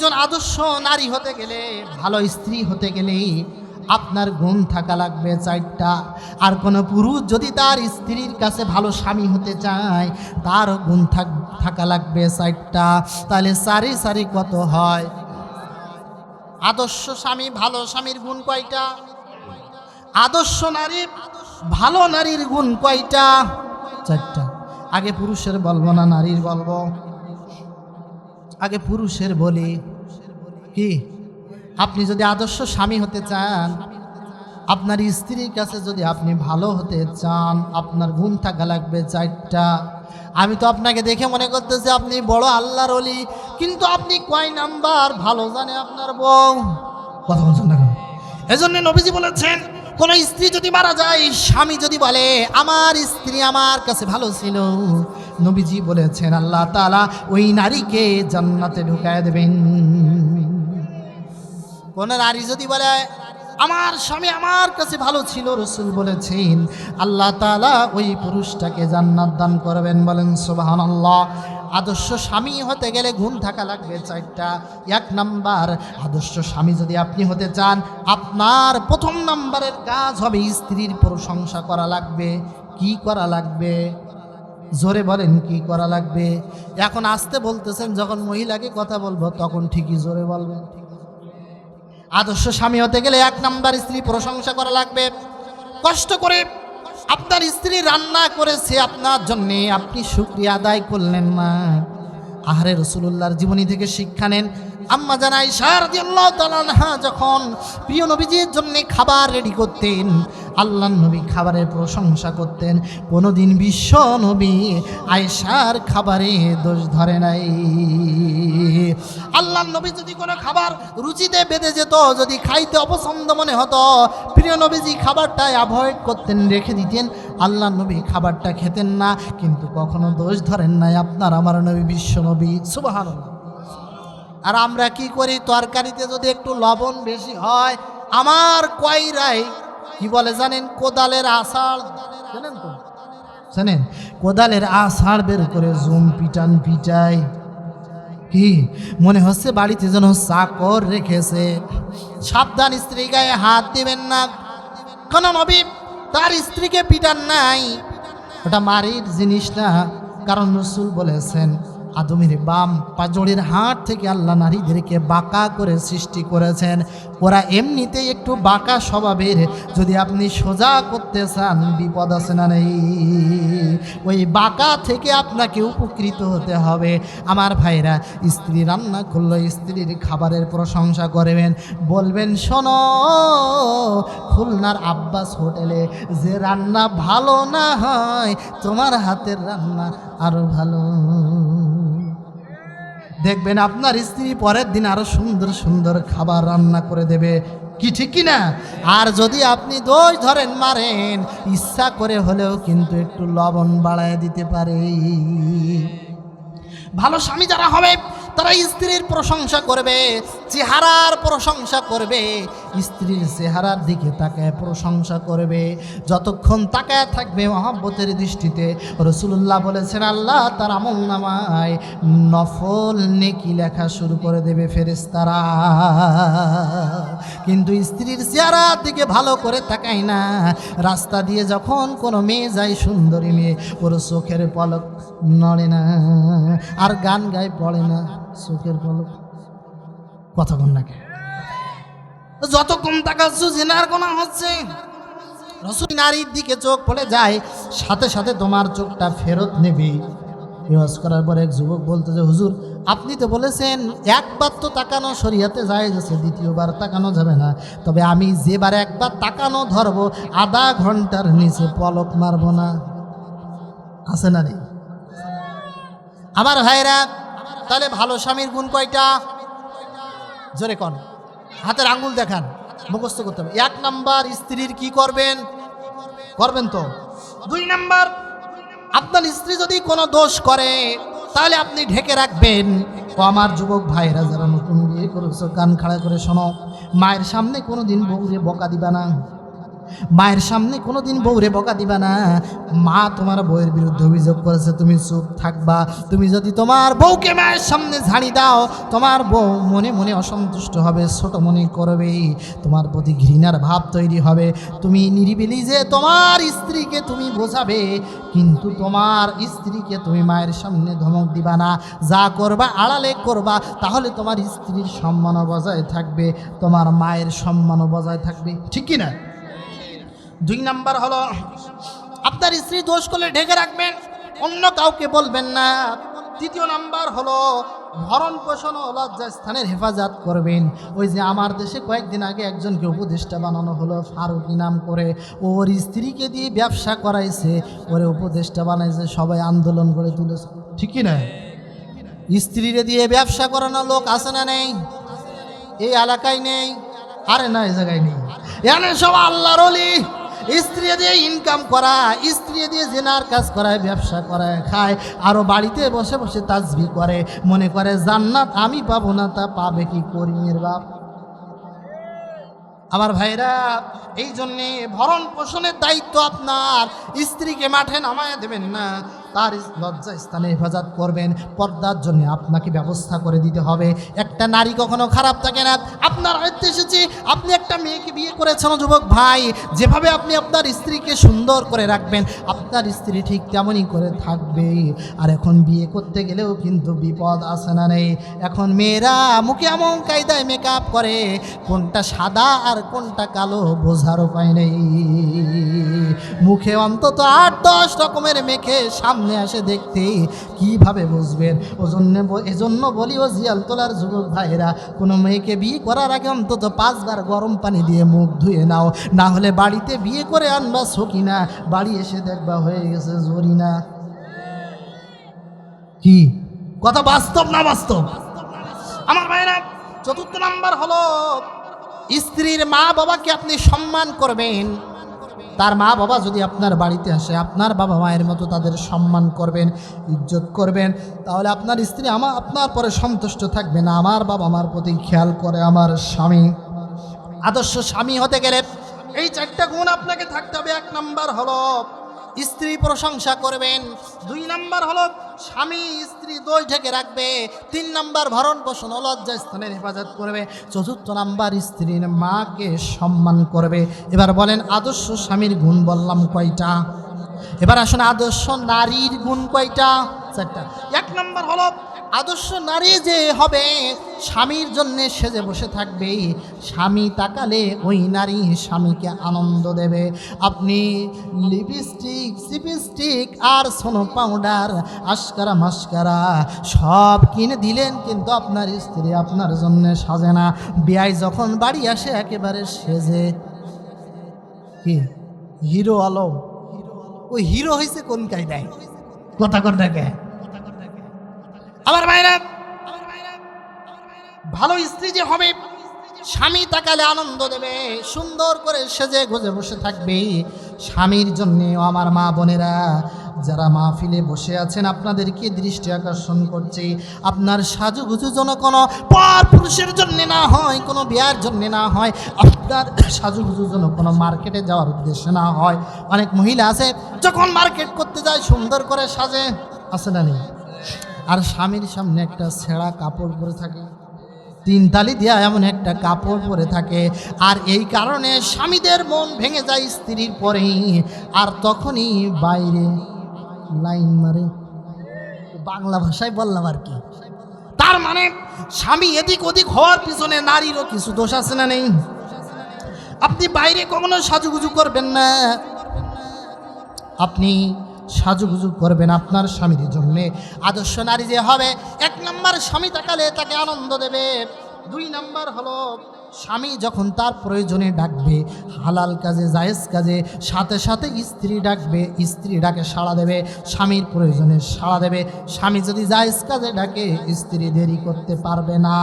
একজন আদর্শ নারী হতে গেলে, ভালো স্ত্রী হতে গেলে আপনার গুণ থাকা লাগবে চারটা। আর কোনো পুরুষ যদি তার স্ত্রীর কাছে ভালো স্বামী হতে চায়, তার গুণ থাক, থাকা লাগবে চারটা। তাহলে সারি সারি কত হয়? আদর্শ স্বামী, ভালো স্বামীর গুণ কয়টা? আদর্শ নারী, ভালো নারীর গুণ কয়টা? চারটা। আগে পুরুষের বলব না নারীর বলব? আগে পুরুষের বলি। কি? আপনি যদি আদর্শ স্বামী হতে চান, আপনার স্ত্রীর কাছে যদি আপনি ভালো হতে চান, আপনার গুণ থাকা লাগবে চারটা। আমি তো আপনাকে দেখে মনে করতেছি আপনি বড় আল্লাহর অলি কিন্তু আপনি কয় নাম্বার? ভালো জানে আপনার বউ। কথা বলছেন না? এজন্য নবীজি বলেছেন, কোন স্ত্রী যদি মারা যায়, স্বামী যদি বলে, আমার স্ত্রী আমার কাছে ভালো ছিল। নবীজি বলেছেন, আল্লাহ তাআলা ওই নারীকে জান্নাতে ঢুকায় দেবেন। কোন নারী যদি বলে, আমার স্বামী আমার কাছে ভালো ছিল রসুল বলেছেন, আল্লাহ তাআলা ওই পুরুষটাকে জান্নাত দান করবেন বলেন সুবাহান আল্লাহ আদর্শ স্বামী হতে গেলে গুণ থাকা লাগবে চারটা। এক নাম্বার, আদর্শ স্বামী যদি আপনি হতে চান, আপনার প্রথম নাম্বারের কাজ হবে স্ত্রীর প্রশংসা করা লাগবে। কি করা লাগবে? জোরে বলেন, কি করা লাগবে? এখন আসতে বলতেছেন, যখন মহিলাকে কথা বলব, তখন ঠিকই জোরে বলবেন। আদর্শ স্বামী হতে গেলে এক নাম্বার স্ত্রী প্রশংসা করা লাগবে। কষ্ট করে আপনার স্ত্রী রান্না করেছে আপনার জন্যে, আপনি শুক্রিয়া আদায় করলেন না। আহারে রসুল্লাহর জীবনী থেকে শিক্ষা নেন। আম্মা জানাই সারদিয়াল্লাহ যখন প্রিয় নবীজির জন্য খাবার রেডি করতেন আল্লাহ নবী খাবারের প্রশংসা করতেন। কোনোদিন বিশ্ব নবী আয়সার খাবারে দোষ ধরে নাই। আল্লাহ নবী যদি কোনো খাবার রুচিতে বেঁধে যেত, যদি খাইতে অপছন্দ মনে হতো, প্রিয় নবীজি খাবারটা অ্যাভয়েড করতেন, রেখে দিতেন আল্লাহ নবী খাবারটা খেতেন না। কিন্তু কখনো দোষ ধরেন নাই আপনার, আমার নবী বিশ্ব নবী। সুবাহান আর আমরা কি করি? তরকারিতে যদি একটু লবণ বেশি হয়, আমার কয়রাই কি বলে জানেন? কোদালের আষাঢ়। জানেন তো? জানেন? কোদালের আষাঢ় বের করে জুম পিটান পিটাই। কি? মনে হচ্ছে বাড়িতে যেন চাকর রেখেছে। সাবধান স্ত্রী গায়ে হাত দিবেন না। কোন নবী? তার স্ত্রীকে পিটান নাই। ওটা মারির জিনিস না, কারণ রসুল বলেছেন আদমের বাম পাজড়ির হাট থেকে আল্লাহ নারীদেরকে বাঁকা করে সৃষ্টি করেছেন। ওরা এমনিতেই একটু বাঁকা স্বভাবের। যদি আপনি সোজা করতে চান, বিপদ আছে না নেই। ওই বাঁকা থেকে আপনাকে উপকৃত হতে হবে। আমার ভাইরা, স্ত্রী রান্না করল, স্ত্রীর খাবারের প্রশংসা করবেন। বলবেন, শোনো, খুলনার আব্বাস হোটেলে যে রান্না ভালো না হয়, তোমার হাতের রান্না আরও ভালো। দেখবেন আপনার স্ত্রী পরের দিন আরও সুন্দর সুন্দর খাবার রান্না করে দেবে। কি ঠিক কি না? আর যদি আপনি দোষ ধরেন, মারেন, ইচ্ছা করে হলেও কিন্তু একটু লবণ বাড়ায় দিতে পারে ভালো স্বামী যারা হবে তারা স্ত্রীর প্রশংসা করবে, চেহারার প্রশংসা করবে। স্ত্রীর চেহারার দিকে তাকায় প্রশংসা করবে। যতক্ষণ তাকায় থাকবে মহাব্বতের দৃষ্টিতে রসুল্লাহ বলেছেন, আল্লাহ তার আমল নামায় নফল নেকি লেখা শুরু করে দেবে ফেরেস্তারা কিন্তু স্ত্রীর চেহারার দিকে ভালো করে তাকায় না। রাস্তা দিয়ে যখন কোনো মেয়ে যায়, সুন্দরী মেয়ে, ওর চোখের পলক নড়ে না, আর গান গায় পড়ে না। চোখের পলক কতক্ষণ নাকি যতক্ষণ তাকাচ্ছ জেনার কোনা হচ্ছে। রসুল নারীর দিকে চোখ পড়ে যায়, সাথে সাথে তোমার চোখটা ফেরত নেবে। রেওয়াজ করার পর এক যুবক বলতে যে, হুজুর, আপনি তো বলেছেন, একবার তো তাকানো শরীয়তে যায় যাচ্ছে দ্বিতীয়বার তাকানো যাবে না। তবে আমি যেবার একবার তাকানো ধরবো, আধা ঘণ্টার নিচে পলক মারবো না। আছে না রে আমার ভাইরা তাহলে ভালো স্বামীর গুণ কয়টা? জোরে কন। হাতের আঙ্গুল দেখান, মুখস্থ করতে হবে। এক নাম্বার স্ত্রীর কি করবেন? করবেন তো। দুই নাম্বার, আপনার স্ত্রী যদি কোনো দোষ করে, তাহলে আপনি ঢেকে রাখবেন। ও আমার যুবক ভাইরা যারা নতুন বিয়ে করেছ, কান খাড়া করে শোনো। মায়ের সামনে কোনো দিন বউরে বকা দিবা না। মায়ের সামনে কোনোদিন বউরে বকা দিবা না। মা তোমার বউয়ের বিরুদ্ধে অভিযোগ করেছে, তুমি চুপ থাকবা। তুমি যদি তোমার বউকে মায়ের সামনে ঝাড়ি দাও, তোমার বউ মনে মনে অসন্তুষ্ট হবে, ছোট মনে করবে। তোমার প্রতি ঘৃণার ভাব তৈরি হবে। তুমি নিরিবিলি যে তোমার স্ত্রীকে তুমি বোঝাবে, কিন্তু তোমার স্ত্রীকে তুমি মায়ের সামনে ধমক দিবা না। যা করবা, আড়ালে করবা, তাহলে তোমার স্ত্রীর সম্মানও বজায় থাকবে, তোমার মায়ের সম্মানও বজায় থাকবে। ঠিক কি না দুই নাম্বার হলো, আপনার স্ত্রী দোষ করলে ঢেকে রাখবেন, অন্য কাউকে বলবেন না। তৃতীয় নাম্বার হলো, ভরণ পোষণ ও লজ্জা স্থানের হেফাজত করবেন। ওই যে আমার দেশে কয়েকদিন আগে একজনকে উপদেষ্টা বানানো হলো, ফারুকি নাম করে। ওর স্ত্রীকে দিয়ে ব্যবসা করাইছে, ওরে উপদেষ্টা বানাইছে, সবাই আন্দোলন করে তুলেছে। ঠিকই না? স্ত্রীরে দিয়ে ব্যবসা করানো লোক আছে না নেই? এই এলাকায় নেই? আরে না, এই জায়গায় নেই। এনে সব আল্লাহর অলি স্ত্রী দিয়ে ইনকাম করা স্ত্রী দিয়ে জেনার কাজ করায়, ব্যবসা করায়, খায় আরও বাড়িতে বসে বসে তাজবি করে, মনে করে জান্নাত আমি পাবো না, তা পাবে কি করিমের বাপ? আমার ভাইরা এই জন্যে ভরণ পোষণের দায়িত্ব আপনার। স্ত্রীকে মাঠে নামায় দেবেন না। তার লজ্জা স্থানে হেফাজত করবেন। পর্দার জন্য আপনাকে ব্যবস্থা করে দিতে হবে। একটা নারী কখনো খারাপ থাকে না। আপনার আয়ত্তে এসেছে। আপনি একটা মেয়েকে বিয়ে করেছেন যুবক ভাই। যেভাবে আপনি আপনার স্ত্রীকে সুন্দর করে রাখবেন, আপনার স্ত্রী ঠিক তেমনই করে থাকবে আর এখন বিয়ে করতে গেলেও কিন্তু বিপদ আসে না নেই এখন মেয়েরা মুখে এমন কায়দায় মেকআপ করে। কোনটা সাদা আর কোনটা কালো বোঝার উপায় নেই। মুখে অন্তত আট দশ রকমের মেখে সামনে আসে দেখতে। কীভাবে বুঝবেন? ও জন্য এজন্য বলি, ও জিয়াল তোলার যুবক ভাইরা কোনো মেয়েকে বিয়ে করার আগে অন্তত পাঁচবার গরম পানি দিয়ে মুখ ধুয়ে নাও। না হলে বাড়িতে বিয়ে করে আনবা সকিনা। বাড়ি এসে দেখবা হয়ে গেছে জরিনা। কি? কথা বাস্তব না বাস্তব? আমার ভাইরা চতুর্থ নাম্বার হলো, স্ত্রীর মা বাবাকে আপনি সম্মান করবেন। তার মা বাবা যদি আপনার বাড়িতে আসে, আপনার বাবা মায়ের মতো তাদের সম্মান করবেন, ইজ্জত করবেন, তাহলে আপনার স্ত্রী আমার আপনার পরে সন্তুষ্ট থাকবে না। আমার বাবা আমার প্রতি খেয়াল করে আমার স্বামী। আদর্শ স্বামী হতে গেলে এই চারটা গুণ আপনাকে থাকতে হবে। এক নাম্বার হলো স্ত্রী প্রশংসা করবেন। দুই নাম্বার হলো, স্বামী স্ত্রী দই ঢেকে রাখবে। তিন নাম্বার, ভরণ পোষণ লজ্জা স্থানের হেফাজত করবে। চতুর্থ নাম্বার, স্ত্রীর মাকে সম্মান করবে। এবার বলেন, আদর্শ স্বামীর গুণ বললাম কয়টা? এবার আসুন, আদর্শ নারীর গুণ কয়টা? চারটা। এক নম্বর হলো আদর্শ নারী যে হবে, স্বামীর জন্যে সেজে বসে থাকবে, স্বামী তাকালে ওই নারী স্বামীকে আনন্দ দেবে। আপনি লিপস্টিক সিপিস্টিক আর সোনো পাউডার আস্কারা মাস্কারা সব কিনে দিলেন, কিন্তু আপনার স্ত্রী আপনার জন্য সাজে না। বিয়াই যখন বাড়ি আসে, একেবারে সেজে। কি? হিরো আলম? ওই হিরো হয়েছে কোন কায়দায়? কথা কথা কথাকে আমার ভাইরা, ভালো স্ত্রী যে হবে, স্বামী তাকালে আনন্দ দেবে, সুন্দর করে সেজে গুজে বসে থাকবে। স্বামীর জন্যে আমার মা বোনেরা, যারা মাহফিলে বসে আছেন, আপনাদেরকে দৃষ্টি আকর্ষণ করছে। আপনার সাজুগুজু যেন কোনো পর পুরুষের জন্যে না হয়, কোনো বিয়ার জন্য না হয়, আপনার সাজুগুজু যেন কোনো মার্কেটে যাওয়ার উদ্দেশ্যে না হয়। অনেক মহিলা আছে, যখন মার্কেট করতে যায়, সুন্দর করে সাজে, আছে না নেই? আর স্বামীর সামনে একটা ছেঁড়া কাপড় পরে থাকে। তিন তালি দিয়া এমন একটা কাপড় পরে থাকে। আর এই কারণে স্বামীদের মন ভেঙে যায় স্ত্রীর পরেই। আর তখনই বাইরে লাইন মারে। বাংলা ভাষায় বললাম আর কি। তার মানে স্বামী এদিক ওদিক হওয়ার পিছনে নারীরও কিছু দোষ আছে না নেই? আপনি বাইরে কখনো সাজুগুজু করবেন না। আপনি সাজুগুজু করবেন আপনার স্বামীর জন্যে। আদর্শ নারী যে হবে, এক নম্বর স্বামী তাকালে তাকে আনন্দ দেবে। দুই নম্বর হলো, স্বামী যখন তার প্রয়োজনে ডাকবে, হালাল কাজে, জায়েজ কাজে, সাথে সাথে স্ত্রী ডাকবে, স্ত্রী ডাকে সাড়া দেবে, স্বামীর প্রয়োজনে সাড়া দেবে। স্বামী যদি জায়েজ কাজে ডাকে, স্ত্রী দেরি করতে পারবে না।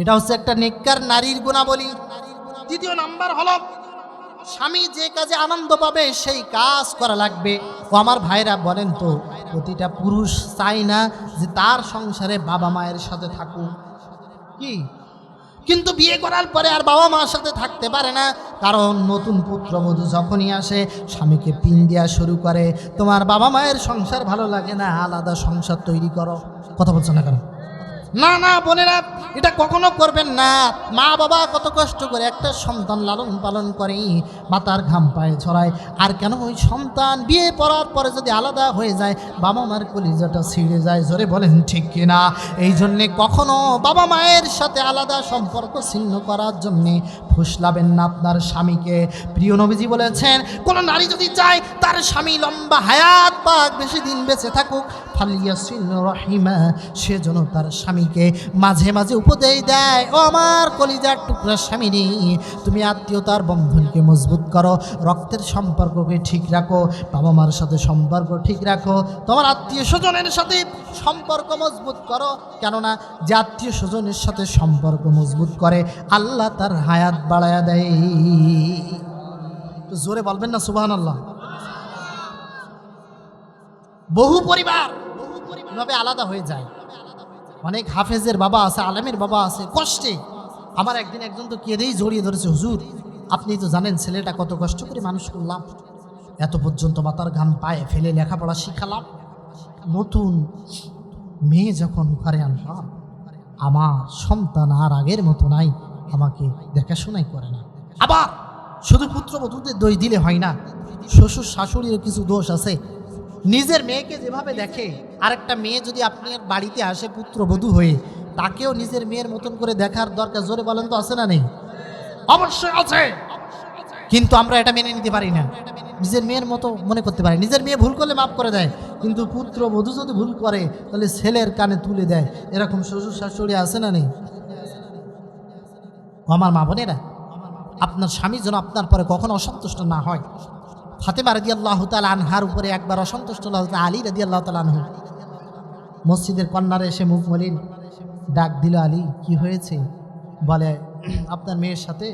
এটা হচ্ছে একটা নেককার নারীর গুণাবলী। তৃতীয় নাম্বার হলো স্বামী যে কাজে আনন্দ পাবে, সেই কাজ করা লাগবে। ও আমার ভাইরা বলেন তো, প্রতিটা পুরুষ চাই না যে তার সংসারে বাবা মায়ের সাথে থাকুক। কি? কিন্তু বিয়ে করার পরে আর বাবা মার সাথে থাকতে পারে না। কারণ নতুন পুত্রবধূ যখনই আসে, স্বামীকে পিন দেওয়া শুরু করে। তোমার বাবা মায়ের সংসার ভালো লাগে না, আলাদা সংসার তৈরি করো। কথা বলছো না কেন? না না, বোনেরা, এটা কখনো করবেন না। মা বাবা কত কষ্ট করে একটা সন্তান লালন পালন করে, মাতার ঘাম পায়ে ছড়ায়। আর কেন ওই সন্তান বিয়ে পড়ার পরে যদি আলাদা হয়ে যায়, বাবা মার কলিজাটা ছিঁড়ে যায়, জোরে বলেন ঠিক কিনা? এই জন্যে কখনো বাবা মায়ের সাথে আলাদা সম্পর্ক ছিন্ন করার জন্যে ফুসলাবেন না আপনার স্বামীকে। প্রিয় নবীজি বলেছেন, কোনো নারী যদি চায়, তার স্বামী লম্বা হায়াত পাক বেশি দিন বেঁচে থাকুক ফালিয়াসিন রহিমা সে যেন তার স্বামীকে মাঝে মাঝে উপদেশ দেয়। ও আমার কলিজার টুকরা স্বামী রে, তুমি আত্মীয়তার বন্ধনকে মজবুত করো রক্তের সম্পর্ককে ঠিক রাখো বাবা মার সাথে সম্পর্ক ঠিক রাখো তোমার আত্মীয় স্বজনের সাথে সম্পর্ক মজবুত করো। কেননা যে আত্মীয় স্বজনের সাথে সম্পর্ক মজবুত করে আল্লাহ তার হায়াত বাড়ায়া দেয়। জোরে বলবেন না সুবাহ আল্লাহ বহু পরিবার এভাবে আলাদা হয়ে যায়? অনেক হাফেজের বাবা আছে, আলেমের বাবা আছে, কষ্টে। আমার একদিন একজন তো কেঁদেই জড়িয়ে ধরেছে, হুজুর, আপনি তো জানেন ছেলেটা কত কষ্ট করে মানুষ করলাম। এত পর্যন্ত মাতার ঘাম পায়ে ফেলে লেখাপড়া শিখালাম। নতুন মেয়ে যখন ঘরে আনলাম, আমার সন্তান আর আগের মতো নাই, আমাকে দেখাশোনাই করে না। আবার শুধু পুত্র পুত্রবধূদের দোষ দিলে হয় না, শ্বশুর শাশুড়িরও কিছু দোষ আছে নিজের মেয়েকে যেভাবে দেখে আরেকটা মেয়ে যদি আপনার বাড়িতে আসে পুত্রবধূ হয়ে তাকেও নিজের মেয়ের মতন করে দেখার দরকার জোরে বলেন তো আছে না নেই? অবশ্যই আছে। কিন্তু আমরা এটা মেনে নিতে পারি না। নিজের মেয়ের মতো মনে করতে পারি। নিজের মেয়ে ভুল করলে মাফ করে দেয়। কিন্তু পুত্র বধূ যদি ভুল করে তাহলে ছেলের কানে তুলে দেয়। এরকম শ্বশুর শাশুড়ি আছে না নেই? ও আমার মা বোনেরা আপনার স্বামী যেন আপনার পরে কখনো অসন্তুষ্ট না হয়। ফাতেমা রাদি আল্লাহ তাল আনহার উপরে একবার অসন্তুষ্ট আলী রাদি আল্লাহ তাল আনহু মসজিদের কন্যারে এসে মুখ মলিন ডাক দিল আলী, কি হয়েছে? বলে, আপনার মেয়ের সাথে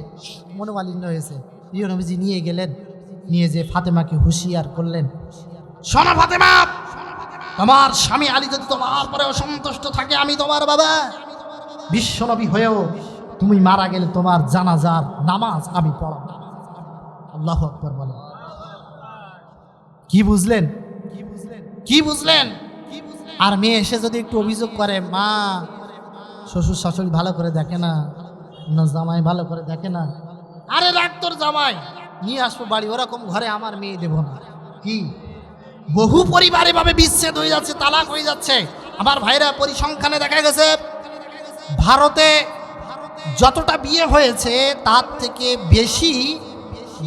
মনোমালিন্য হয়েছে। প্রিয় নিয়ে গেলেন, নিয়ে যে ফাতেমাকে হুঁশিয়ার করলেন। শোনো ফাতেমা, তোমার স্বামী আলী যদি তোমার পরে অসন্তুষ্ট থাকে, আমি তোমার বাবা। বিশ্বনবী হয়েও তুমি মারা গেলে তোমার জানাজার নামাজ আমি পড়াব। আল্লাহ আকবর বলেন। কি বুঝলেন? কি বুঝলেন? আর মেয়ে এসে যদি একটু অভিযোগ করে মা শ্বশুর শাশুড়ি ভালো করে দেখে না না জামাই ভালো করে দেখে না। আরে রাখ তোর জামাই। নিয়ে আসব বাড়ি ওরকম ঘরে আমার মেয়ে দেব না। কি? বহু পরিবার এভাবে বিচ্ছেদ হয়ে যাচ্ছে তালাক হয়ে যাচ্ছে। আমার ভাইরা পরিসংখ্যানে দেখা গেছে ভারতে যতটা বিয়ে হয়েছে তার থেকে বেশি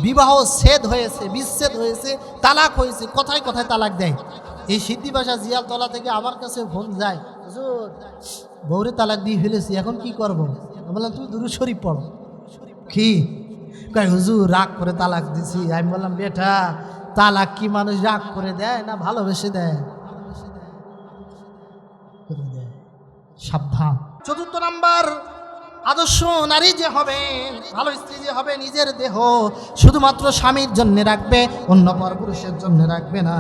বিবাহ ছেদ হয়েছে, বিচ্ছেদ হয়েছে, তালাক হয়েছে, কোথায় কোথায় তালাক দেয়। এই সিদ্ধি ভাষা জিয়ালতলা থেকে আমার কাছে ফোন যায় বৌরে তালাক দিয়ে ফেলেছি, এখন কি করব? আমি বললাম, তুমি দুরু শরীফ পড়ো। কি? কয়, হুজুর, রাগ করে তালাক দিছি। আমি বললাম, বেটা, তালাক কি মানুষ রাগ করে দেয় না ভালোবেসে দেয়। সাবধান। চতুর্থ নাম্বার আদর্শ নারী যে হবে, ভালো স্ত্রী যে হবে, নিজের দেহ শুধুমাত্র স্বামীর জন্য রাখবে, অন্য পর পুরুষের জন্য রাখবে না।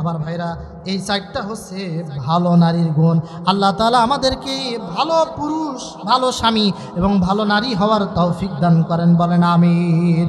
আমার ভাইরা, এই চারটা হচ্ছে ভালো নারীর গুণ। আল্লাহ তালা আমাদেরকে ভালো পুরুষ, ভালো স্বামী এবং ভালো নারী হওয়ার তৌফিক দান করেন, বলেন আমির